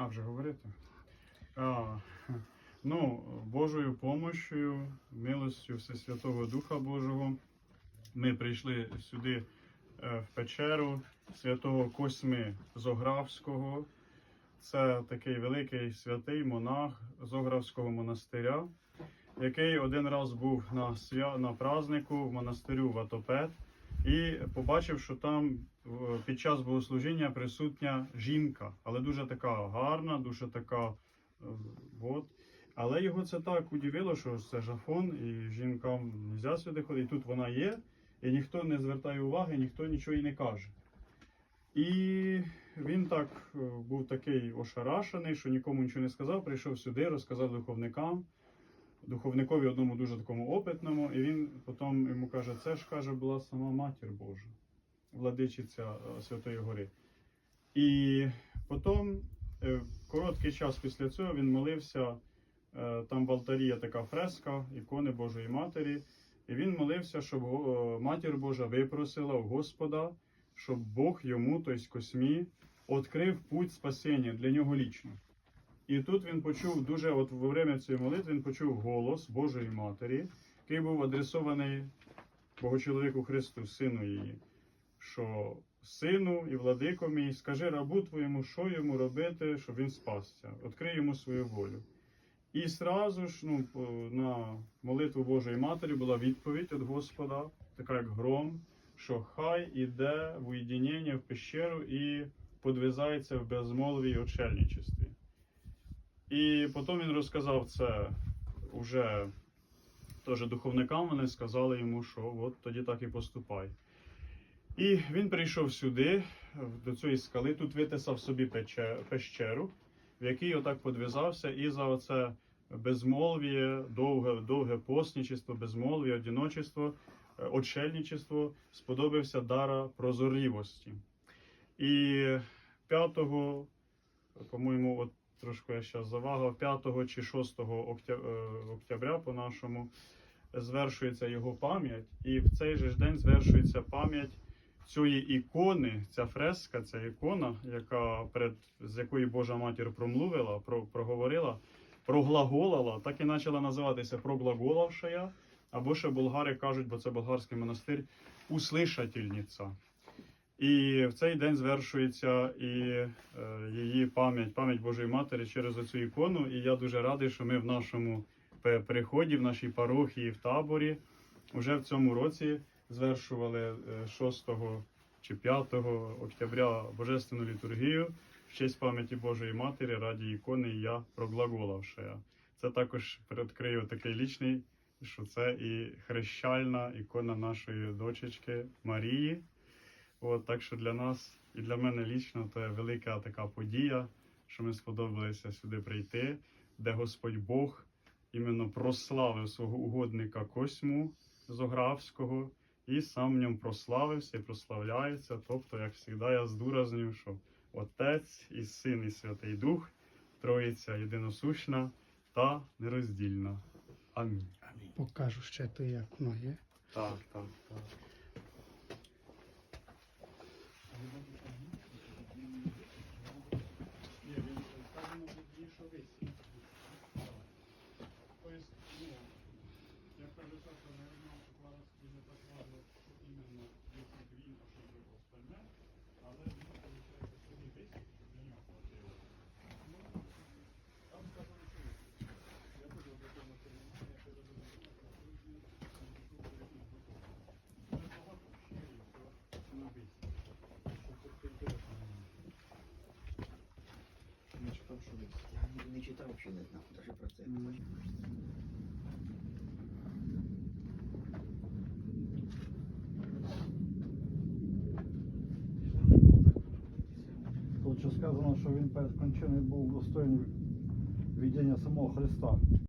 А, вже говорити? А, ну, Божою помощью, милостю Всесвятого Духа Божого, ми прийшли сюди е, в печеру святого Косьми Зографського. Це такий великий святий монах Зографського монастиря, який один раз був на, свя... на празднику в монастирю Ватопет і побачив, що там під час богослужіння присутня жінка, але дуже така гарна, дуже така. е, От. Але його це так удивило, що це жафон, і жінкам не можна сюди ходити. Тут вона є, і ніхто не звертає уваги, ніхто нічого і не каже. І він так е, був такий ошарашений, що нікому нічого не сказав. Прийшов сюди, розказав духовникам, духовникові одному дуже такому опитному, і він потім йому каже: це ж каже, була сама матір Божа, владичиця е, Святої Гори. І потім, е, короткий час після цього, він молився. е, Там в алтарі є така фреска, ікони Божої Матері. І він молився, щоб Матір Божа випросила у Господа, щоб Бог йому, тобто Космі, відкрив путь спасіння для нього лічно. І тут він почув дуже, от во время цієї молитви, він почув голос Божої Матері, який був адресований Богочоловіку Христу, сину її, що сину і владико мій, скажи рабу твоєму, що йому робити, щоб він спасся, відкрий йому свою волю. І сразу ж ну, на молитву Божої Матері була відповідь від Господа, така як гром, що хай іде в уєдинення в пещеру і подвизається в безмолві очельничестві. І потім він розказав це уже теж духовникам, вони сказали йому, що от тоді так і поступай. І він прийшов сюди, до цієї скали, тут витисав собі пещеру, в якій отак подвизався, і за оце безмолвіє, довге, довге постничество, безмолвіє, одиночество, е, отшельничество сподобався дара прозорливості. І 5, по-моєму, от трошки я зараз завагав, 5 чи 6 октя- е, октября по-нашому звершується його пам'ять, і в цей же день звершується пам'ять цієї ікони, ця фреска, ця ікона, яка перед з якої Божа матір промлувила, про, проговорила, проглаголала, так і почала називатися проглаголавшая, або ще болгари кажуть, бо це болгарський монастир, услишательниця. І в цей день звершується і е, її пам'ять, пам'ять Божої Матері через оцю ікону. І я дуже радий, що ми в нашому приході, в нашій парохії, в таборі, вже в цьому році звершували е, 6 чи 5 октября Божественну літургію в честь пам'яті Божої Матері раді ікони Я проглаголавшая. Це також відкрию такий лічний, що це і хрещальна ікона нашої дочечки Марії. От, так що для нас і для мене лічно це велика така подія, що ми сподобалися сюди прийти, де Господь Бог іменно прославив свого угодника Косьму Зографського і сам в ньому прославився і прославляється. Тобто, як завжди, я здуразнюю, що Отець і Син, і Святий Дух, Троїця єдиносущна та нероздільна. Амінь. Покажу ще ти, як воно є. Так, так, так. Я не, не читав, взагалі не знав, навіть про це. Тут ще сказано, що він перед кончиною був достойний віддання самого Христа.